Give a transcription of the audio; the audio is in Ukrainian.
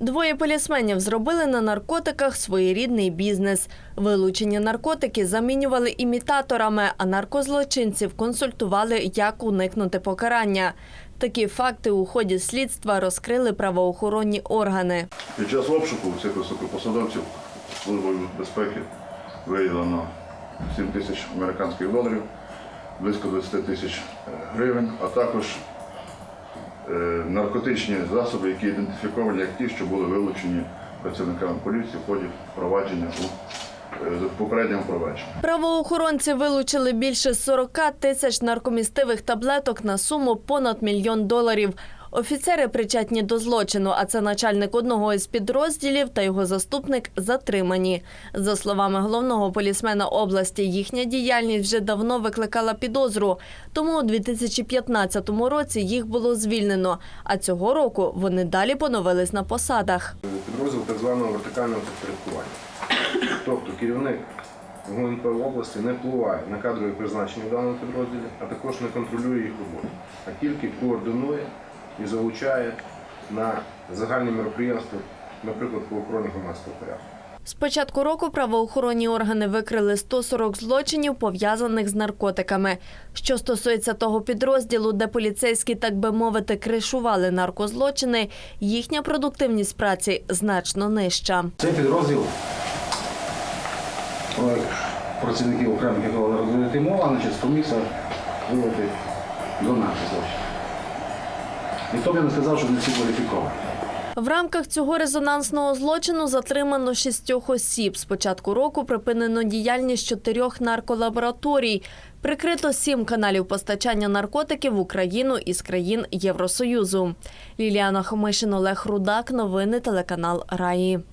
Двоє полісменів зробили на наркотиках своєрідний бізнес. Вилучені наркотики замінювали імітаторами, а наркозлочинців консультували, як уникнути покарання. Такі факти у ході слідства розкрили правоохоронні органи. Під час обшуку цих високопосадовців Службою безпеки виявлено 7 тисяч американських доларів, близько 20 тисяч е, гривень, а також наркотичні засоби, які ідентифіковані як ті, що були вилучені працівниками поліції в ході впровадження у е, попередньому провадженні. Правоохоронці вилучили більше 40 тисяч наркомістивих таблеток на суму понад мільйон доларів. Офіцери причетні до злочину, а це начальник одного із підрозділів та його заступник затримані. За словами головного полісмена області, їхня діяльність вже давно викликала підозру. Тому у 2015 році їх було звільнено. А цього року вони далі поновились на посадах. підрозділ так званого вертикального підпорядкування. Тобто керівник ГУНП області не впливає на кадрові призначення в даному підрозділі, а також не контролює їх роботу, а тільки координує і залучає на загальні мероприємства, наприклад, по охороні громадського порядку. З початку року правоохоронні органи викрили 140 злочинів, пов'язаних з наркотиками. Що стосується того підрозділу, де поліцейські, так би мовити, кришували наркозлочини, їхня продуктивність праці значно нижча. Цей підрозділ е, працівників окремих якого не розуміти мова, значить, спромігся виявити 12 злочинів. І то б не сказав, що не всі кваліфіковані. В рамках цього резонансного злочину затримано шістьох осіб. З початку року припинено діяльність чотирьох нарколабораторій. Прикрито сім каналів постачання наркотиків в Україну із країн Євросоюзу. Ліліана Хомишин, Олег Рудак. Новини телеканал Раї.